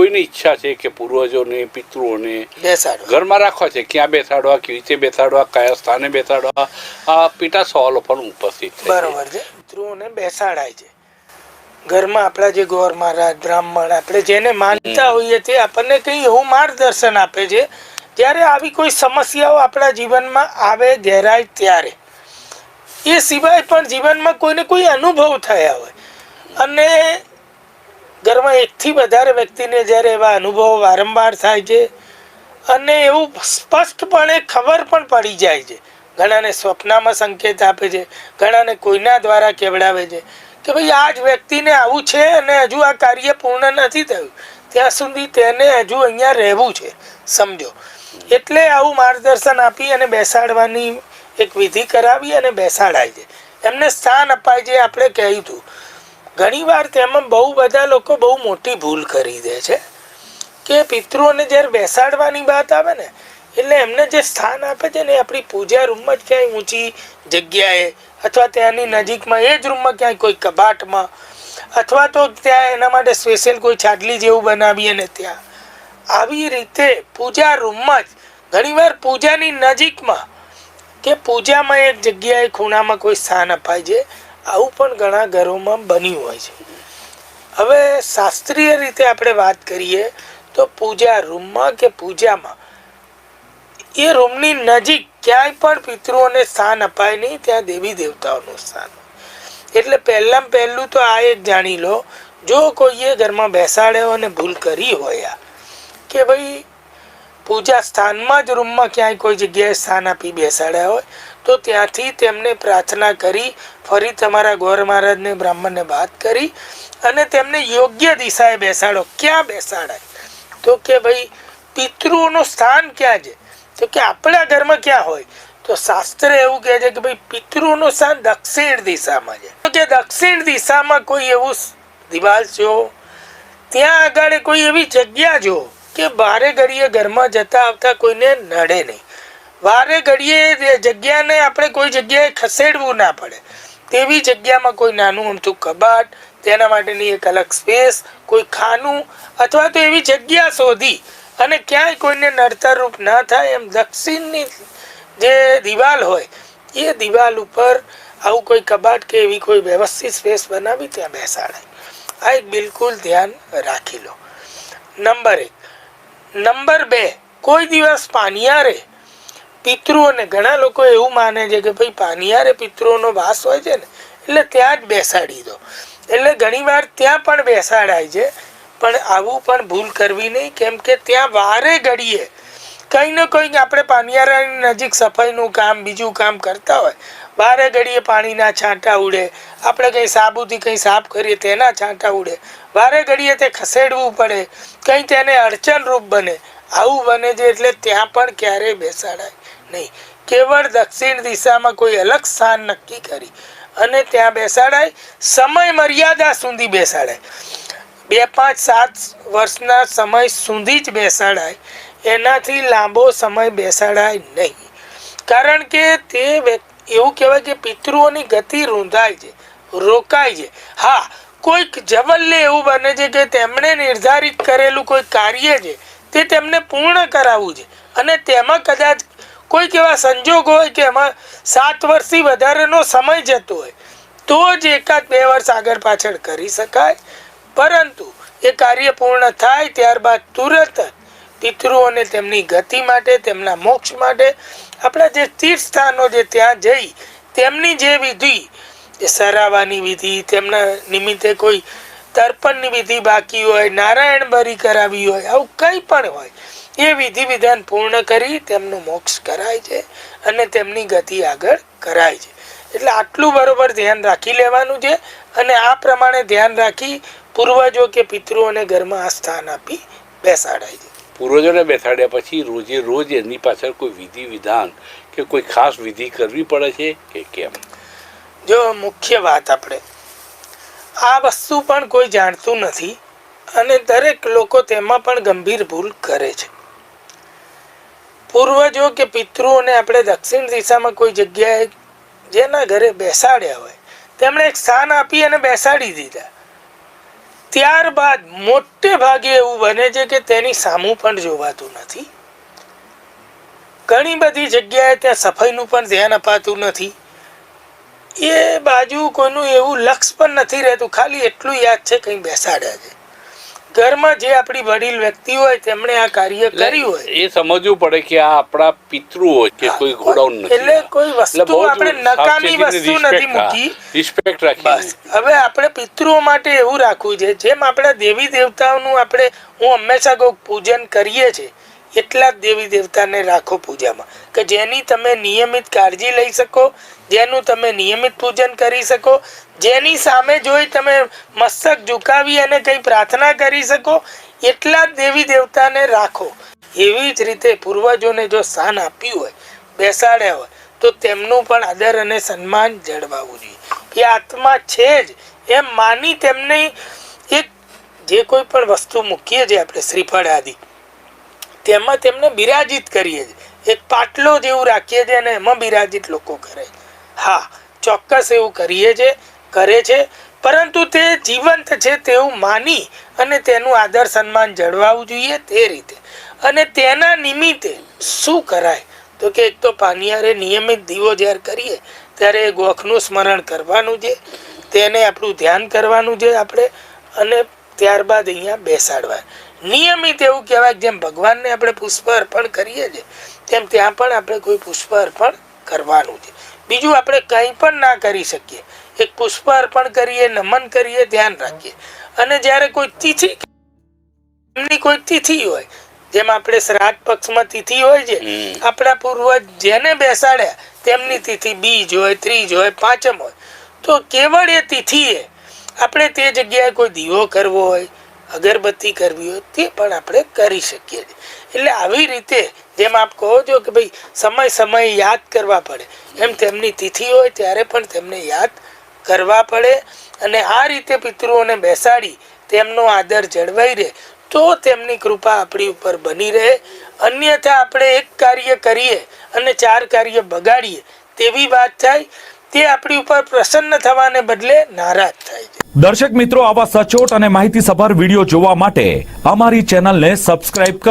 કોઈની ઈચ્છા છે કે પૂર્વજોને પિતૃઓને ઘરમાં રાખવા છે? ક્યાં બેસાડવા? કેવી રીતે બેસાડવા? કયા સ્થાને બેસાડવા? આ પેટા સવાલો પણ ઉપસ્થિત છે. બરોબર છે. પિતૃઓને બેસાડાય છે. ઘરમાં આપણા જે ગોર મહારાજ બ્રાહ્મણ આપણે જેને માનતા હોઈએ તે આપણને કંઈ એવું માર્ગદર્શન આપે છે જ્યારે આવી કોઈ સમસ્યાઓ આપણા જીવનમાં આવે ઘેરાય ત્યારે. એ સિવાય પણ જીવનમાં કોઈને કોઈ અનુભવ થયા હોય. અને ઘરમાં એકથી વધારે વ્યક્તિને જ્યારે એવા અનુભવો વારંવાર થાય છે અને એવું સ્પષ્ટપણે ખબર પણ પડી જાય છે. ઘણાને સ્વપ્નમાં સંકેત આપે છે, ઘણાને કોઈના દ્વારા કેવડાવે છે કે ભાઈ આ જ વ્યક્તિને આવું છે અને હજુ આ કાર્ય પૂર્ણ નથી થયું. ત્યાં સુધી તેને હજુ અહીંયા રહેવું છે, સમજો. એટલે આવું માર્ગદર્શન આપી અને બેસાડવાની એક વિધિ કરાવી અને બેસાડાય છે. એમને સ્થાન અપાય છે, આપણે કહ્યું હતું. ઘણીવાર તેમાં બહુ બધા લોકો બહુ મોટી ભૂલ કરી દે છે. કે પિતૃઓને જ્યારે બેસાડવાની વાત આવે ને, એટલે એમને જે સ્થાન આપે છે ને આપણી પૂજા રૂમમાં જ ક્યાંય ઊંચી જગ્યાએ, અથવા ત્યાંની નજીકમાં એ જ રૂમમાં ક્યાંય કોઈ કબાટમાં, અથવા તો ત્યાં એના માટે સ્પેશિયલ કોઈ છાટલી જેવું બનાવીએ ને ત્યાં. આવી રીતે પૂજા રૂમમાં જ, ઘણીવાર પૂજાની નજીકમાં, કે પૂજામાં એક જગ્યાએ ખૂણામાં કોઈ સ્થાન અપાય છે આવું પણ ઘણા ઘરોમાં બન્યું હોય છે. હવે શાસ્ત્રીય રીતે આપણે વાત કરીએ તો પૂજા રૂમમાં કે પૂજામાં? એ રૂમની નજીક ક્યાંય પણ પિતૃઓને સ્થાન અપાય નહીં, ત્યાં દેવી દેવતાઓનું સ્થાન એટલે પહેલાં પહેલું તો આ એક જાણી લો, જો કોઈએ ઘરમાં બેસાડ્યો અને ભૂલ કરી હોય, કે ભાઈ, પૂજા સ્થાનમાં જ રૂમમાં ક્યાંય કોઈ જગ્યાએ સ્થાન આપી બેસાડ્યા હોય તો ત્યાંથી તેમને પ્રાર્થના કરી, ફરી તમારા ગોર મહારાજને બ્રાહ્મણને વાત કરી અને તેમને યોગ્ય દિશાએ બેસાડો. ક્યાં બેસાડાય? તો કે ભાઈ, પિતૃઓનું સ્થાન ક્યાં છે? તો કે આપણા ઘરમાં ક્યાં હોય? તો શાસ્ત્ર એવું કહે છે કે ભાઈ, પિતૃઓનું સ્થાન દક્ષિણ દિશામાં છે. તો કે દક્ષિણ દિશામાં કોઈ એવું દિવાલ જો ત્યાં આગળ કોઈ એવી જગ્યા જો કે બારે ઘડીએ ઘરમાં જતા આવતા કોઈને નડે નહીં. વારે ઘડીએ જગ્યાને આપણે કોઈ જગ્યાએ ખસેડવું ના પડે. તેવી જગ્યામાં કોઈ નાનું અમથું કબાટ, તેના માટેની એક અલગ સ્પેસ, કોઈ ખાનું અથવા તો એવી જગ્યા શોધી અને ક્યાંય કોઈને નડતરરૂપ ના થાય એમ દક્ષિણની જે દિવાલ હોય, એ દિવાલ ઉપર આવું કોઈ કબાટ કે એવી કોઈ વ્યવસ્થિત સ્પેસ બનાવી ત્યાં બેસાડાય. આ એક બિલકુલ ધ્યાન રાખી લો. નંબર એક. નંબર બે. કોઈ દિવસ પાનિયારે પિતૃઓને ઘણા લોકો એવું માને છે કે ભાઈ પાનિયારે પિતૃઓનો વાસ હોય છે ને, એટલે ત્યાં જ બેસાડી દો. એટલે ઘણીવાર ત્યાં પણ બેસાડાય છે, પણ આવું પણ ભૂલ કરવી નહીં, કેમ કે ત્યાં વારે ઘડીએ કંઈ ને કંઈક આપણે પાનિયારાની નજીક સફાઈનું કામ, બીજું કામ કરતા હોય. વારે ઘડીએ પાણીના છાંટા ઉડે, આપણે કંઈ સાબુથી કંઈ સાફ કરીએ તેના છાંટા ઉડે. વારે ઘડીએ તે ખસેડવું પડે, કંઈ તેને અડચણરૂપ બને. આવું બને છે એટલે ત્યાં પણ ક્યારેય બેસાડાય નહીં. કેવળ દક્ષિણ દિશામાં કોઈ અલગ સ્થાન નક્કી કરી. અને ત્યાં બેસાડાય, સમય મર્યાદા સુધી બેસાડાય. બે પાંચ સાત વર્ષના સમય સુધી જ બેસાડાય, એનાથી લાંબો સમય બેસાડાય નહીં. કારણ કે તે એવું કહેવાય કે પિતૃઓની ગતિ રૂંધાય છે, રોકાય છે. હા, કોઈક જવલ્લે એવું બને છે કે તેમણે નિર્ધારિત કરેલું કોઈ કાર્ય છે, તે તેમને પૂર્ણ કરાવવું છે. અને તેમાં કદાચ કોઈક એવા સંજોગ હોય કે એમાં સાત વર્ષથી વધારેનો સમય જતો હોય, તો જ એકાદ બે વર્ષ આગળ પાછળ કરી શકાય. પરંતુ એ કાર્ય પૂર્ણ થાય ત્યારબાદ તુરત જ પિતૃઓને તેમની ગતિ માટે, તેમના મોક્ષ માટે, આપણા જે તીર્થ સ્થાનો જે ત્યાં જઈ, તેમની જે વિધિ સરાવાની વિધિ, તેમના નિમિત્તે કોઈ તર્પણની વિધિ બાકી હોય નારાયણ બરી કરાવી હોય આવું કંઈ પણ હોય એ વિધિ વિધાન પૂર્ણ કરી તેમનું મોક્ષ કરાય છે અને તેમની ગતિ આગળ કરાય છે. એટલે આટલું બરોબર ધ્યાન રાખી લેવાનું છે અને આ પ્રમાણે ધ્યાન રાખી પૂર્વજો કે પિતૃઓને ઘરમાં આ સ્થાન આપી બેસાડાય છે. પૂર્વજોને બેસાડ્યા પછી રોજે રોજ એની પાછળ કોઈ વિધિ વિધાન કે કોઈ ખાસ વિધિ કરવી પડે છે કે કેમ? જો મુખ્ય વાત આપણે આ વસ્તુ પણ કોઈ જાણતું નથી અને દરેક લોકો તેમાં પણ ગંભીર ભૂલ કરે છે. પૂર્વજો કે પિતૃઓને આપણે દક્ષિણ દિશામાં કોઈ જગ્યાએ જેના ઘરે બેસાડ્યા હોય, તેમણે એક સ્થાન આપી અને બેસાડી દીધા. ત્યારબાદ મોટે ભાગે એવું બને છે કે તેની સામું પણ જોવાતું નથી. ઘણી બધી જગ્યાએ ત્યાં સફાઈનું પણ ધ્યાન અપાતું નથી. એ બાજુ કોઈનું એવું લક્ષ પણ નથી રહેતું. ખાલી એટલું યાદ છે કંઈ બેસાડે છે. ઘરમાં જે આપણી વડીલ વ્યક્તિ હોય તેમણે આ કાર્ય કર્યું હોય. એ સમજવું પડે કે આ આપણા પિતૃ હોય કે કોઈ ગોડાઉન નથી. એટલે કોઈ વસ્તુ આપણે નકામી વસ્તુ નથી મૂકી. રિસ્પેક્ટ રાખી. હવે આપણે પિતૃઓ માટે એવું રાખવું છે. જેમ આપણા દેવી દેવતાઓનું આપણે હું હંમેશા કહું પૂજન કરીએ છીએ. એટલા જ દેવી દેવતાને રાખો પૂજામાં કે જેની તમે નિયમિત કાળજી લઈ શકો, જેનું તમે નિયમિત પૂજન કરી શકો, જેની સામે જોઈ તમે મસ્તક ઝુકાવી અને કંઈ પ્રાર્થના કરી શકો, એટલા જ દેવી દેવતાને રાખો. એવી જ રીતે પૂર્વજોને જો સ્થાન આપ્યું હોય, બેસાડ્યા હોય, તો તેમનું પણ આદર અને સન્માન જળવાવું જોઈએ. એ આત્મા છે જ, એમ માની તેમને એક જે કોઈ પણ વસ્તુ મૂકીએ છીએ આપણે શ્રીફળ આદિ તેમાં તેમને બિરાજિત કરીએ છીએ. એક પાટલો જેવું રાખીએ છીએ અને એમાં બિરાજિત લોકો કરે હા, ચોક્કસ એવું કરીએ છે, કરે છે. પરંતુ તે જીવંત છે તેવું માની અને તેનું આદર સન્માન જળવાવું જોઈએ તે રીતે. અને તેના નિમિત્તે શું કરાય? તો કે એક તો પાનિયારે નિયમિત દીવો જ્યારે કરીએ, ત્યારે એ ગોખનું સ્મરણ કરવાનું છે, તેને આપણું ધ્યાન કરવાનું છે આપણે, અને ત્યારબાદ અહીંયા બેસાડવા નિયમિત એવું કહેવાય જેમ ભગવાનને આપણે પુષ્પ અર્પણ કરીએ છીએ તેમ ત્યાં પણ આપણે કોઈ પુષ્પ અર્પણ કરવાનું છે. બીજું આપણે કંઈ પણ ના કરી શકીએ એક પુષ્પ અર્પણ કરીએ નમન કરીએ ધ્યાન રાખીએ. અને જ્યારે કોઈ તિથિ એમની કોઈ તિથિ હોય જેમ આપણે શ્રાદ્ધ પક્ષમાં તિથિ હોય છે આપણા પૂર્વજ જેને બેસાડ્યા તેમની તિથિ બીજ હોય ત્રીજ હોય પાંચમ હોય તો કેવળ એ તિથિએ આપણે તે જગ્યાએ કોઈ દીવો કરવો હોય અગરબત્તી કરવી હોય તે પણ આપણે કરી શકીએ. છીએ એટલે આવી રીતે જેમ આપ કહો છો કે ભાઈ સમય સમયે યાદ કરવા પડે. એમ તેમની તિથિ હોય ત્યારે પણ તેમને યાદ કરવા પડે અને આ રીતે પિતૃઓને બેસાડી તેમનો આદર જળવાઈ રહે તો તેમની કૃપા આપણી ઉપર બની રહે. અન્યથા આપણે એક કાર્ય કરીએ અને ચાર કાર્ય બગાડીએ તેવી વાત થાય તે આપણી ઉપર પ્રસન્ન થવાને બદલે નારાજ થાય છે. દર્શક મિત્રો, આવા સચોટ અને માહિતીસભર વીડિયો જોવા માટે અમારી ચેનલને સબસ્ક્રાઇબ કરો